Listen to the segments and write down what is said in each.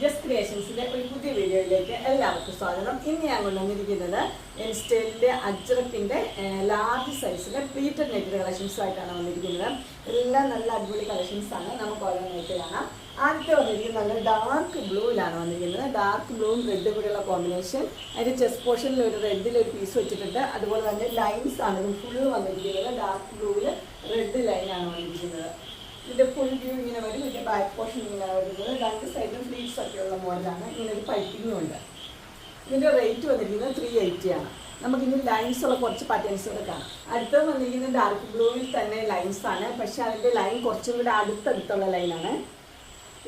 Just ക്രിയേഷൻസിന്റെ ഒരു പുതിയ വീഡിയോയിലേക്ക് എല്ലാവർക്കും സ്വാഗതം. ഇന്ന് ഞാൻ കൊണ്ടുവന്നിരിക്കുന്നത് എൻസ്റ്റൈലിന്റെ അജ്രക്കിന്റെ ലാർജ് സൈസിലെ പ്ലീറ്റഡ് നെറ്റ് കളക്ഷൻസ് ആയിട്ടാണ് വന്നിരിക്കുന്നത്. എല്ലാം നല്ല അടിപൊളി കളക്ഷൻസ് ആണ്. നമുക്ക് ഓരോന്നായിട്ട് കാണാം. ആദ്യത്തെ വന്നിരിക്കുന്നത് നല്ല ഡാർക്ക് ബ്ലൂവിലാണ് വന്നിരിക്കുന്നത്. ഡാർക്ക് ബ്ലൂവും റെഡ് കൂടെയുള്ള കോമ്പിനേഷൻ അതിന്റെ ചെസ്റ്റ് പോർഷനിൽ ഒരു റെഡിൽ ഒരു പീസ് വെച്ചിട്ടുണ്ട്. അതുപോലെ തന്നെ ലൈൻസ് ആണ്. ഫുള്ള് വന്നിരിക്കുന്നത്. ഡാർക്ക് ബ്ലൂവിൽ റെഡ് ലൈനാണ് വന്നിരിക്കുന്നത്. ഇതിന്റെ ഫുൾ വ്യൂ ഇങ്ങനെ വരും ഇതിന്റെ ബാക്ക് പോർഷൻ ഇങ്ങനെ വരുന്നത്. രണ്ട് സൈഡും ഫ്ലീറ്റ്സ് ഒക്കെ ഉള്ള മോഡലാണ് ഇങ്ങനെ ഒരു പൈപ്പിങ്ങും ഉണ്ട്. ഇതിന്റെ റേറ്റ് വന്നിരിക്കുന്നത് ത്രീ എയ്റ്റി ആണ്. നമുക്ക് ഇനി ലൈൻസ് ഉള്ള കുറച്ച് പാറ്റേൺസ് കൂടെ കാണാം. അടുത്തത് വന്നിരിക്കുന്നത് ഡാർക്ക് ബ്ലൂവിൽ തന്നെ ലൈൻസ് ആണ്. പക്ഷെ അതിന്റെ ലൈൻ കുറച്ചും കൂടെ അടുത്തടുത്തുള്ള ലൈനാണ്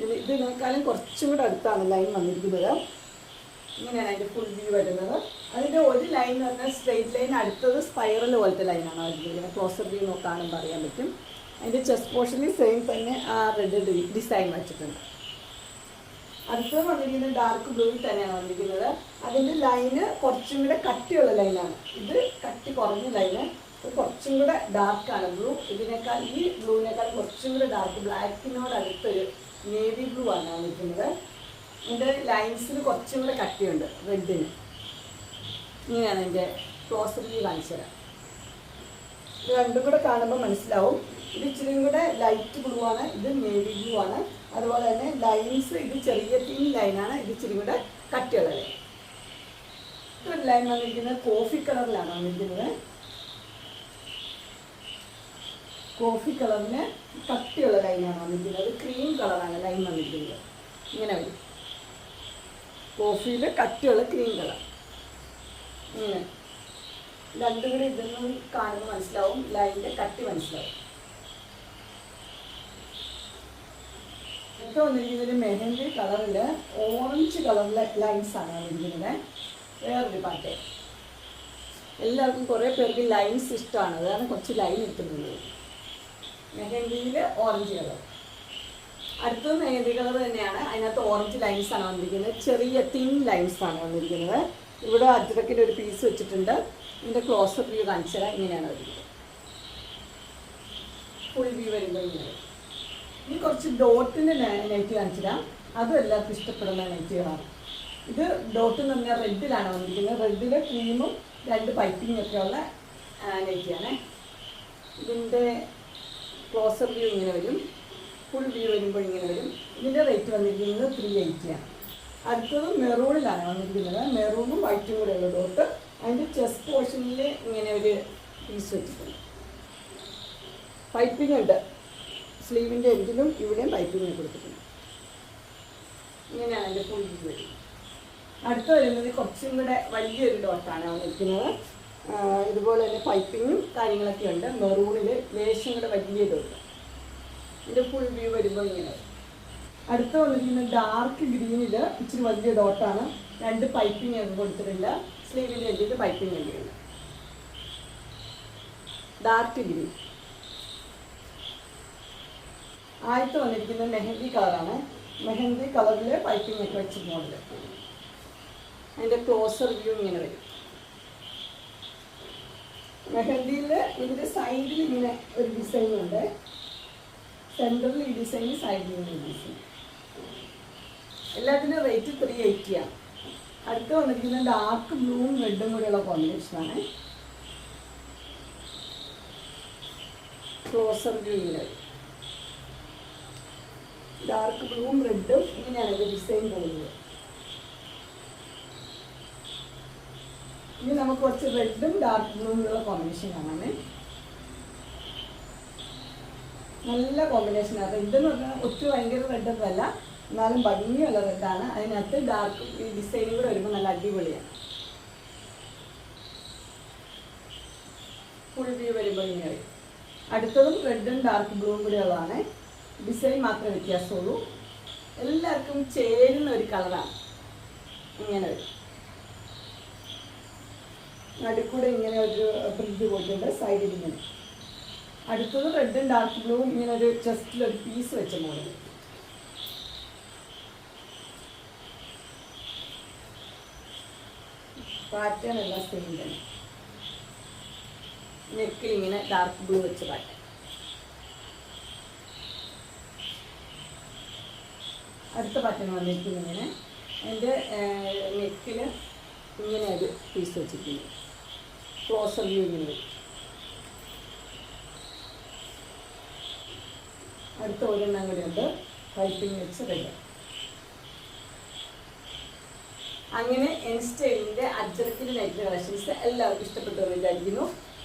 ഇത് ഇതിനേക്കാളും കുറച്ചും കൂടെ അടുത്താണ് ലൈൻ വന്നിരിക്കുന്നത്. ഇങ്ങനെയാണ് അതിന്റെ ഫുൾ വ്യൂ വരുന്നത്. അതിന്റെ ഒരു ലൈൻ എന്ന് പറഞ്ഞാൽ സ്ട്രെയിറ്റ് ലൈൻ അടുത്തത് സ്പൈറൽ പോലത്തെ ലൈനാണ് വരുന്നത് ക്ലോസർ വ്യൂ നോക്കാനും പറയാൻ പറ്റും. അതിന്റെ ചെസ്റ്റ് പോർഷനിൽ സെയിം തന്നെ ആ റെഡ് ഡിസൈൻ വെച്ചിട്ടുണ്ട്. അടുത്തത് വന്നിരിക്കുന്നത് ഡാർക്ക് ബ്ലൂവിൽ തന്നെയാണ് വന്നിരിക്കുന്നത്. അതിന്റെ ലൈന് കുറച്ചും കൂടെ കട്ടിയുള്ള ലൈനാണ് ഇത് കട്ടി കുറഞ്ഞ ലൈന് കുറച്ചും കൂടെ ഡാർക്കാണ് ബ്ലൂ ഇതിനേക്കാൾ ഈ ബ്ലൂവിനേക്കാൾ കുറച്ചും കൂടെ ഡാർക്ക് ബ്ലാക്കിനോട് അടുത്തൊരു നേവി ബ്ലൂ ആണ് വന്നിരിക്കുന്നത്. ഇതിന്റെ ലൈൻസിന് കുറച്ചും കൂടെ കട്ടിയുണ്ട് റെഡിന് ഇങ്ങനെയാണ് എന്റെ ക്ലോസ് വ്യൂ കാണിച്ചു തരാം രണ്ടും കൂടെ കാണുമ്പോൾ മനസ്സിലാവും. ഇത് ഇച്ചിരി കൂടെ ലൈറ്റ് ബ്ലൂ ആണ്. ഇത് നേവി ബ്ലൂ ആണ്. അതുപോലെ തന്നെ ലൈൻസ് ഇത് ചെറിയ തിൻ ലൈനാണ് ഇത് ഇച്ചിരി കൂടെ കട്ടിയുള്ള ലൈൻ ലൈൻ വന്നിരിക്കുന്നത് കോഫി കളറിലാണ് വന്നിരിക്കുന്നത്. കോഫി കളറിന് കട്ടിയുള്ള ലൈനാണ് വന്നിരിക്കുന്നത്. ക്രീം കളറാണ് ലൈൻ വന്നിരിക്കുന്നത്. ഇങ്ങനെ വരും. കോഫിയിൽ കട്ടിയുള്ള ക്രീം കളർ ഇങ്ങനെ. രണ്ടുപേരും ഇതൊന്നും കാണുമ്പോൾ മനസ്സിലാവും. ലൈനിന്റെ കട്ടി മനസ്സിലാവും. ഇപ്പൊ വന്നിരിക്കുന്നത് മെഹന്തി കളറിൽ ഓറഞ്ച് കളറിലെ ലൈൻസ് ആണ് വന്നിരിക്കുന്നത്. വേറൊരു പാട്ട്. എല്ലാവർക്കും കുറേ പേർക്ക് ലൈൻസ് ഇഷ്ടമാണ്. അതാണ് കുറച്ച് ലൈൻ ഇട്ടുന്നത് മെഹന്തിയിൽ ഓറഞ്ച് കളർ. അടുത്തത് മെഹന്തി കളർ തന്നെയാണ്. അതിനകത്ത് ഓറഞ്ച് ലൈൻസ് ആണ് വന്നിരിക്കുന്നത്. ചെറിയ തിൻ ലൈൻസ് ആണ് വന്നിരിക്കുന്നത്. ഇവിടെ അജ്രക്കിന്റെ ഒരു പീസ് വെച്ചിട്ടുണ്ട്. ഇതിന്റെ ക്ലോസപ്പ് വ്യൂ കാണിച്ചു ഇങ്ങനെയാണ് വരുന്നത് ഫുൾ വ്യൂ വരുമ്പോൾ ഇങ്ങനെ. ഇനി കുറച്ച് ഡോട്ടിന്റെ നൈറ്റ് കാണിച്ചിടാം. അതും എല്ലാവർക്കും ഇഷ്ടപ്പെടുന്ന നൈറ്റുകളാണ് ഇത് ഡോട്ട് എന്ന് പറഞ്ഞാൽ റെഡിലാണ് വന്നിരിക്കുന്നത്. റെഡിൽ ക്രീമും രണ്ട് പൈപ്പിംഗ് ഒക്കെ ഉള്ള നൈറ്റിയാണ് ഇതിന്റെ ക്ലോസർ വ്യൂ ഇങ്ങനെ വരും. ഫുൾ വ്യൂ വരുമ്പോൾ ഇങ്ങനെ വരും. ഇതിന്റെ റേറ്റ് വന്നിരിക്കുന്നത് ത്രീ എയ്റ്റിയാണ് അടുത്തത് മെറൂണിലാണ് വന്നിരിക്കുന്നത്. മെറൂണും വൈറ്റും കൂടെ ഉള്ള ഡോട്ട്. അതിന്റെ ചെസ്റ്റ് പോർഷനിൽ ഇങ്ങനെ ഒരു പീസ് വെച്ചിട്ടുണ്ട്. പൈപ്പിംഗ് ഉണ്ട്. സ്ലീവിന്റെ എൻഡിലും ഇവിടെയും പൈപ്പിംഗ് കൊടുത്തിട്ടുണ്ട്. ഇങ്ങനെയാണ് അതിന്റെ ഫുൾ വരും അടുത്ത വരുന്നത് കുറച്ചും കൂടെ വലിയൊരു ഡോട്ടാണ് വന്നിരിക്കുന്നത് ഇതുപോലെ തന്നെ പൈപ്പിങ്ങും കാര്യങ്ങളൊക്കെ ഉണ്ട്. മെറൂണിൽ ലേശം കൂടെ വലിയ ഡോട്ട് ഇതിന്റെ ഫുൾ വ്യൂ വരുമ്പോൾ ഇങ്ങനെ. അടുത്ത് വന്നിരിക്കുന്നത് ഡാർക്ക് ഗ്രീനിൽ ഇച്ചിരി വലിയ ഡോട്ടാണ് രണ്ട് പൈപ്പിംഗ് ഒക്കെ കൊടുത്തിട്ടില്ല. സ്ലീവിന്റെ എൻഡിൽ പൈപ്പിംഗ് ഉണ്ട് ഡാർക്ക് ഗ്രീൻ ആദ്യത്തെ വന്നിരിക്കുന്നത് മെഹന്തി കളറാണ്. മെഹന്തി കളറിൽ പൈപ്പിംഗ് ഒക്കെ വെച്ച് മോഡൽ അതിന്റെ ക്ലോസർ വ്യൂ ഇങ്ങനെ വരും. മെഹന്തിയിൽ ഇതിന്റെ സൈഡിൽ ഇങ്ങനെ ഒരു ഡിസൈൻ ഉണ്ട്. സെന്ററിൽ ഈ ഡിസൈൻ സൈഡിൽ ഒരു ഡിസൈൻ എല്ലാത്തിന്റെ റേറ്റ് ത്രീ എയ്റ്റിയാണ് അടുത്ത് വന്നിരിക്കുന്നത് ഡാർക്ക് ബ്ലൂവും റെഡും കൂടെയുള്ള കോമ്പിനേഷനാണ് ക്ലോസർ വ്യൂ ഇങ്ങനെ വരും. ഡാർക്ക് ബ്ലൂവും റെഡും ഇങ്ങനെയാണ് ഡിസൈൻ പോകുന്നത് ഇനി നമുക്ക് കുറച്ച് റെഡും ഡാർക്ക് ബ്ലൂവിലുള്ള കോമ്പിനേഷൻ കാണാമേ. നല്ല കോമ്പിനേഷനാണ് റെഡ് എന്ന് പറഞ്ഞാൽ ഒത്തിരി ഭയങ്കര റെഡ് ഒന്നുമല്ല എന്നാലും ഭംഗിയുള്ള റെഡാണ് അതിനകത്ത് ഡാർക്ക് ഈ ഡിസൈനും കൂടെ വരുമ്പോൾ നല്ല അടിപൊളിയാണ്. ഫുൾ വ്യൂ വരുമ്പോൾ ഇങ്ങനെ അടുത്തതും റെഡും ഡാർക്ക് ബ്ലൂവും കൂടെ ഉള്ളതാണ്. ഡിസൈൻ മാത്രമേ വ്യത്യാസമുള്ളൂ. എല്ലാവർക്കും ചേരുന്ന ഒരു കളറാണ്. ഇങ്ങനെ നടുക്കൂടെ ഇങ്ങനെ ഒരു പ്രിന്റ് പോയിട്ടുണ്ട് സൈഡിൽ ഇങ്ങനെ. അടുത്തത് റെഡും ഡാർക്ക് ബ്ലൂവും ഇങ്ങനെ ഒരു ചെസ്റ്റിൽ ഒരു പീസ് വെച്ച മോഡൽ. പാറ്റേൺ എല്ലാം സെയിം തന്നെ. നെക്ക് ഇങ്ങനെ ഡാർക്ക് ബ്ലൂ വെച്ച പാറ്റേൺ അടുത്ത പാറ്റേൺ വന്നിരിക്കുന്നത് ഇങ്ങനെ എന്റെ നെക്കിൽ ഇങ്ങനെ ഒരു പീസ് വെച്ചിരിക്കുന്നു ക്ലോസർ വ്യൂ ഇങ്ങനെ. അടുത്ത ഒരെണ്ണം കൂടി ഉണ്ട്. പൈപ്പിംഗ് വെച്ച് റെഡി അങ്ങനെ എൻ സ്റ്റൈലിന്റെ അജ്രക്കിന്റെ നൈറ്റ് കളക്ഷൻസ് എല്ലാവർക്കും ഇഷ്ടപ്പെട്ടു വിചാരിക്കുന്നു.